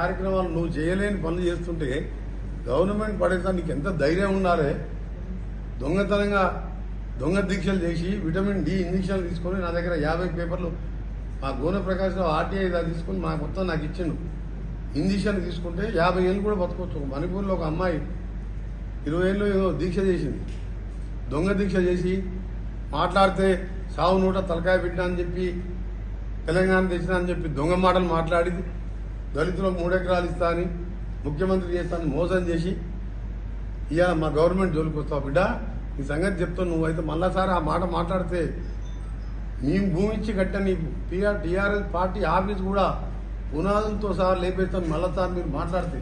కార్యక్రమాలు నువ్వు చేయలేని పనులు చేస్తుంటే గవర్నమెంట్ పడేసా నీకు ఎంత ధైర్యం ఉండాలే? దొంగతనంగా దొంగ దీక్షలు చేసి విటమిన్ డి ఇంజక్షన్లు తీసుకొని నా దగ్గర యాభై పేపర్లు మా గోన ప్రకాశ్రావు ఆర్టీఐ తీసుకుని తీసుకొని మా మొత్తం నాకు ఇచ్చిండు. ఇంజక్షన్ తీసుకుంటే యాభై ఏళ్ళు కూడా బతకొచ్చు. మణిపూర్లో ఒక అమ్మాయి ఇరవై ఏళ్ళు ఏదో దీక్ష చేసింది. దొంగ దీక్ష చేసి మాట్లాడితే సావు నూట తలకాయ పెట్టినా అని చెప్పి తెలంగాణ తెచ్చినా అని చెప్పి దొంగ మాటలు మాట్లాడి దళితులకు మూడెకరాలు ఇస్తా అని ముఖ్యమంత్రి చేస్తాను మోసం చేసి ఇక మా గవర్నమెంట్ జోలికి వస్తావు బిడ్డ ఈ సంగతి చెప్తావు నువ్వైతే మళ్ళాసారి ఆ మాట మాట్లాడితే మేము భూమి ఇచ్చి కట్ట నీకు. టీఆర్ టీఆర్ఎస్ పార్టీ ఆఫీస్ కూడా పునాదులతో సహా లేపేస్తాం మళ్ళాసారి మీరు మాట్లాడితే.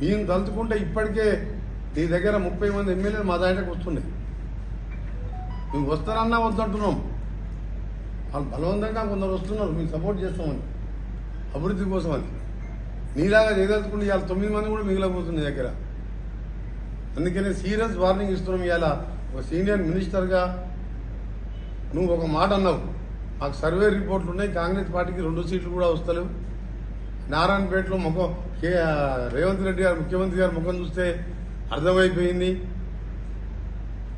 మేము తలుచుకుంటే ఇప్పటికే నీ దగ్గర ముప్పై మంది ఎమ్మెల్యేలు మా దాంట్లోకి వస్తున్నాయి. నువ్వు వస్తారన్నా వద్దంటున్నాం. వాళ్ళు బలవంతంగా కొందరు వస్తున్నారు మీకు సపోర్ట్ చేస్తామని. అభివృద్ధి కోసం అది. నీలాగా చేయదలుచుకుంటే ఇవాళ తొమ్మిది మంది కూడా మిగిలిపోతుంది దగ్గర. అందుకనే సీరియస్ వార్నింగ్ ఇస్తున్నాం ఇవాళ. ఒక సీనియర్ మినిస్టర్గా నువ్వు ఒక మాట అన్నావు. మాకు సర్వే రిపోర్ట్లు ఉన్నాయి. కాంగ్రెస్ పార్టీకి రెండు సీట్లు కూడా వస్తలేవు. నారాయణపేటలో ముఖం కే రేవంత్ రెడ్డి గారు ముఖ్యమంత్రి గారు ముఖం చూస్తే అర్థమైపోయింది.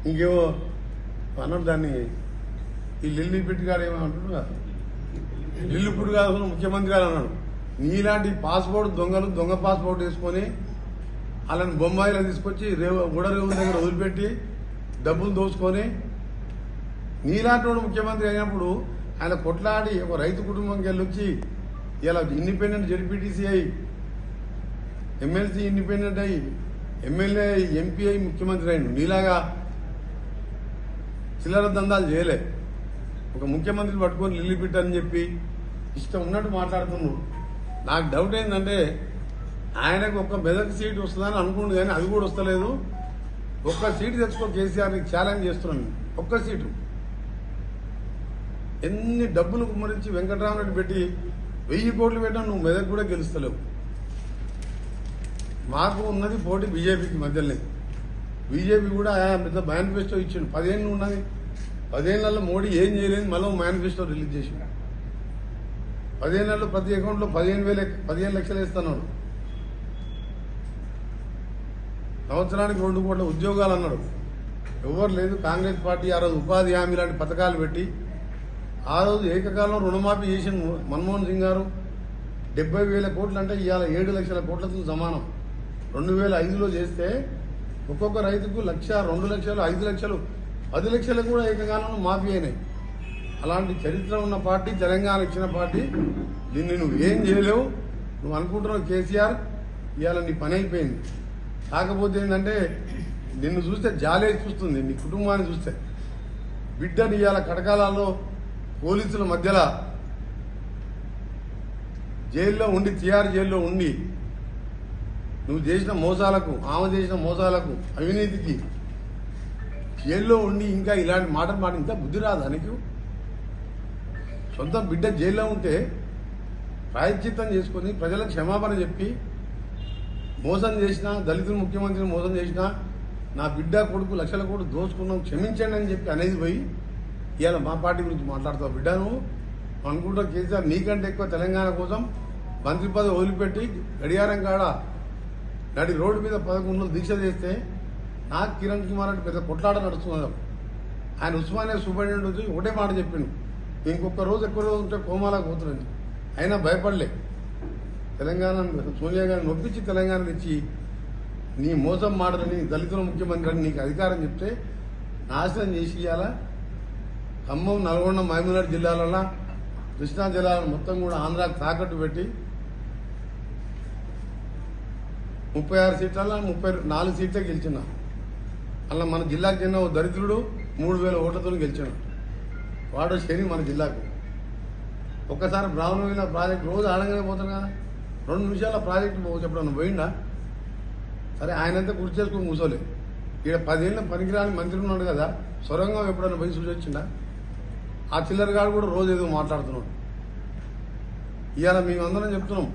ఇంకేమో అన్నాడు దాన్ని. ఈ లిల్లీ పెట్టి గారు ఏమో లిల్లుపుడు గారు ముఖ్యమంత్రి గారు అన్నాడు నీలాంటి పాస్పోర్ట్ దొంగలు దొంగ పాస్పోర్ట్ వేసుకొని అలాని బొంబాయిలో తీసుకొచ్చి రేవు గుడరేవు దగ్గర వదిలిపెట్టి డబ్బులు దోచుకొని నీలాంటి వాడు ముఖ్యమంత్రి అయినప్పుడు ఆయన కొట్లాడి ఒక రైతు కుటుంబంకి వెళ్ళొచ్చి ఇలా ఇండిపెండెంట్ జడ్పీటీసీ అయి ఎమ్మెల్సీ ఇండిపెండెంట్ అయి ఎమ్మెల్యే ఎంపీ అయి ముఖ్యమంత్రి అయిండు నీలాగా చిల్లర దందాలు చేయలే. ఒక ముఖ్యమంత్రిని పట్టుకొని లిల్లీపిట్ అని చెప్పి ఇష్టం ఉన్నట్టు మాట్లాడుతున్నాడు. నాకు డౌట్ ఏంటంటే ఆయనకు ఒక్క మెదక్ సీట్ వస్తుందని అనుకుంటు కానీ అది కూడా వస్తలేదు. ఒక్క సీటు తెచ్చుకో కేసీఆర్ని ఛాలెంజ్ చేస్తున్నాను ఒక్క సీటు. ఎన్ని డబ్బులు కుమ్మరించి వెంకటరామరెడ్డి పెట్టి వెయ్యి కోట్లు పెట్టినా నువ్వు మెదక్ కూడా గెలుస్తలేవు. మాకు ఉన్నది పోటీ బీజేపీకి మధ్యలోనే. బీజేపీ కూడా పెద్ద మేనిఫెస్టో ఇచ్చిండు. పదిహేను ఉన్నది. పదిహేనులలో మోడీ ఏం చేయలేదు మళ్ళీ మేనిఫెస్టో రిలీజ్ చేసిండు. పదిహేను నెలలు ప్రతి అకౌంట్లో పదిహేను వేల పదిహేను లక్షలు ఇస్తున్నాడు సంవత్సరానికి రెండు కోట్ల ఉద్యోగాలు అన్నాడు. ఎవరు లేదు కాంగ్రెస్ పార్టీ ఆ రోజు ఉపాధి హామీ లాంటి పథకాలు పెట్టి ఆ రోజు ఏకకాలం రుణమాఫీ చేసిన మన్మోహన్ సింగ్ గారు. డెబ్బై వేల కోట్లు అంటే ఇవాళ ఏడు లక్షల కోట్లతో సమానం. రెండు వేల ఐదులో చేస్తే ఒక్కొక్క రైతుకు లక్ష రెండు లక్షలు ఐదు లక్షలు పది లక్షలకు కూడా ఏకకాలంలో మాఫీ అయినాయి. అలాంటి చరిత్ర ఉన్న పార్టీ తెలంగాణ ఇచ్చిన పార్టీ దీన్ని నువ్వు ఏం చేయలేవు. నువ్వు అనుకుంటున్నావు కేసీఆర్ ఇవాళ నీ పని అయిపోయింది. కాకపోతే ఏంటంటే నిన్ను చూస్తే జాలే చూస్తుంది నీ కుటుంబాన్ని చూస్తే. బిడ్డని ఇవాళ కటకాలలో పోలీసుల మధ్యలో జైల్లో ఉండి తిహార్ జైల్లో ఉండి నువ్వు చేసిన మోసాలకు ఆమె చేసిన మోసాలకు అవినీతికి జైల్లో ఉండి ఇంకా ఇలాంటి మాటలు మాట ఇంకా బుద్ధి రాదు అనికి సొంత బిడ్డ జైల్లో ఉంటే ప్రాయశ్చిత్తం చేసుకొని ప్రజలకు క్షమాపణ చెప్పి మోసం చేసిన దళితులు ముఖ్యమంత్రిని మోసం చేసిన నా బిడ్డ కొడుకు లక్షల కోట్లు దోచుకున్నాం క్షమించండి అని చెప్పి అనేది పోయి ఇవాళ మా పార్టీ గురించి మాట్లాడతావు బిడ్డ నువ్వు? అనుకుంటా కేసీఆర్ నీకంటే ఎక్కువ తెలంగాణ కోసం మంత్రి పదవి వదిలిపెట్టి గడియారం కాడ నడి రోడ్డు మీద పదకొండు దీక్ష చేస్తే నాకు కిరణ్ కుమార్ అంటే పెద్ద కొట్లాట నడుస్తున్నది ఆయన ఉస్మానియా సూపరింటెండెంట్ వచ్చి ఒకటే మాట చెప్పిండు. ఇంకొక రోజు ఎక్కువ రోజు ఉంటే కోమాలకు పోతున్నది అయినా భయపడలే. తెలంగాణ సోనియా గారిని నొప్పించి తెలంగాణ ఇచ్చి నీ మోసం మాటలని దళితుల ముఖ్యమంత్రి అని నీకు అధికారం చెప్తే నాశనం చేసి ఖమ్మం నల్గొండ మహబూబ్నగర్ జిల్లాలలో కృష్ణా జిల్లాలను మొత్తం కూడా ఆంధ్రాకి తాకట్టు పెట్టి ముప్పై ఆరు సీట్లలో ముప్పై నాలుగు సీట్లే గెలిచినా. అలా మన జిల్లాకు చెందిన ఓ దరిద్రుడు మూడు వేల ఓట్లతో గెలిచాడు. వాడు శని మన జిల్లాకు. ఒక్కసారి బ్రాహ్మణ ప్రాజెక్ట్ రోజు ఆడంగానే పోతాను కదా. రెండు నిమిషాల ప్రాజెక్ట్ పో చెప్పడం పోయిందా సరే ఆయనంతా గుర్తు చేసుకుని కూర్చోలే ఇక్కడ పదేళ్ళ పనికిరాని మంత్రి ఉన్నాడు కదా సొరంగం ఎప్పుడైనా పోయి చూసి వచ్చిందా ఆ చిల్లరగాడు కూడా రోజు ఏదో మాట్లాడుతున్నాడు. ఇవాళ మేమందరం చెప్తున్నాం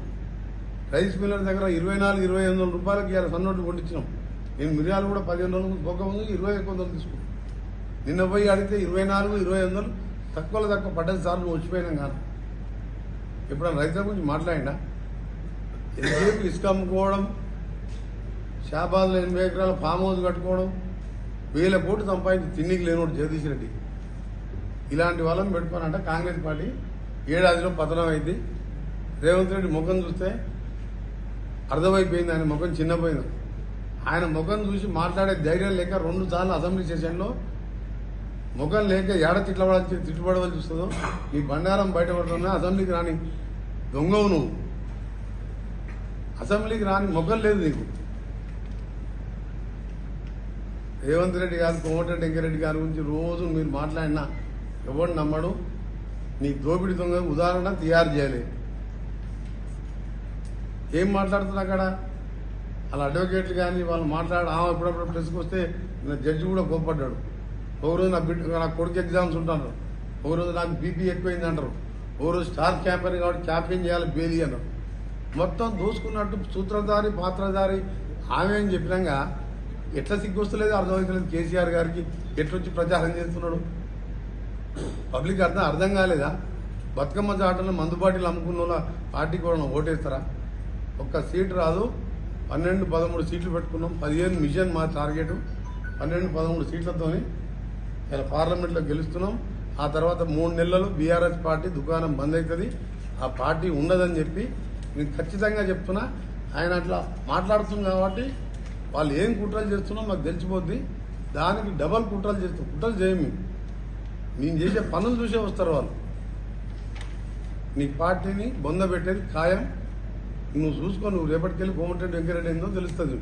రైస్ మిల్లర్ దగ్గర ఇరవై నాలుగు ఇరవై ఎనిమిది రూపాయలకి ఇవాళ సన్నోట్లు కొట్టించినాం. నేను మిరియాలు కూడా పదిహేను వందలు బొగ్గ ముందు ఇరవై ఎక్కువ వందలు తీసుకో నిన్న పోయి అడిగితే ఇరవై నాలుగు ఇరవై వందలు తక్కువలో తక్కువ పడ్డది సార్లు వచ్చిపోయినాం కానీ ఎప్పుడైనా రైతుల గురించి మాట్లాడినా? ఎంతసేపు ఇసుక అమ్ముకోవడం? షాబాద్లో ఎనభై ఎకరాల ఫామ్ హౌస్ కట్టుకోవడం? వేల కోట్లు సంపాదించి తిండికి లేనోడు జగదీష్ రెడ్డి. ఇలాంటి వాళ్ళని పెట్టుకోనంట కాంగ్రెస్ పార్టీ. ఏడాదిలో పతనం అయింది. రేవంత్ రెడ్డి ముఖం చూస్తే అర్థమైపోయింది ఆయన ముఖం చిన్నపోయింది. ఆయన ముఖం చూసి మాట్లాడే ధైర్యం లేక రెండు సార్లు అసెంబ్లీ సెషన్లో ముఖం లేక ఏడ తిట్లబడాల్సి తిట్టుబడవలసి వస్తుందో? నీ బండారం బయటపడుతున్నా అసెంబ్లీకి రాని దొంగవు నువ్వు. అసెంబ్లీకి రాని ముఖం లేదు నీకు. రేవంత్ రెడ్డి గారు కోమటిరెడ్డి వెంకరెడ్డి గారి గురించి రోజు మీరు మాట్లాడినా ఎవడు నమ్మడు? నీ దోపిడి దొంగ ఉదాహరణ తయారు చేయాలి. ఏం మాట్లాడుతున్నా అక్కడ? వాళ్ళ అడ్వకేట్లు కానీ వాళ్ళు మాట్లాడి ఆమె ఎప్పుడప్పుడు ప్రెస్కి వస్తే జడ్జి కూడా కోప్పడ్డాడు. ఒక రోజు నా బిడ్డ నా కొడుకు ఎగ్జామ్స్ ఉంటాను ఒక రోజు నాకు బీపీ ఎక్కువైంది అంటారు. ఓ రోజు స్టార్ క్యాంపెయిన్ కాబట్టి క్యాంపెయిన్ చేయాలి బేలీ అన్నారు. మొత్తం దోసుకున్నట్టు సూత్రధారి పాత్రధారి ఆమె అని చెప్పినాక ఎట్లా సిగ్గొస్తలేదు అర్థమవుతలేదు కేసీఆర్ గారికి. ఎట్లొచ్చి ప్రచారం చేస్తున్నాడు? పబ్లిక్ అర్థం అర్థం కాలేదా? బతుకమ్మ చాటలో మందుబాటిలు అమ్ముకున్న వాళ్ళ పార్టీకి కూడా ఓటేస్తారా? ఒక్క సీట్ రాదు. పన్నెండు పదమూడు సీట్లు పెట్టుకున్నాం. పదిహేను మిషన్ మా టార్గెట్. పన్నెండు పదమూడు సీట్లతోని ఇలా పార్లమెంట్లో గెలుస్తున్నాం. ఆ తర్వాత మూడు నెలలు బీఆర్ఎస్ పార్టీ దుకాణం బంద్ అవుతుంది. ఆ పార్టీ ఉండదని చెప్పి నేను ఖచ్చితంగా చెప్తున్నా. ఆయన అట్లా మాట్లాడుతుంది కాబట్టి వాళ్ళు ఏం కుట్రలు చేస్తున్నా మాకు తెలిసిపోద్ది. దానికి డబల్ కుట్రలు చేస్తాం. కుట్రలు చేయము నేను చేసే పనులు చూసే వస్తారు వాళ్ళు. నీ పార్టీని బొంద పెట్టేది ఖాయం. నువ్వు చూసుకో నువ్వు రేపటికెళ్ళి కోమటిరెడ్డి వెంకరెడ్డి ఏందో తెలుస్తుంది.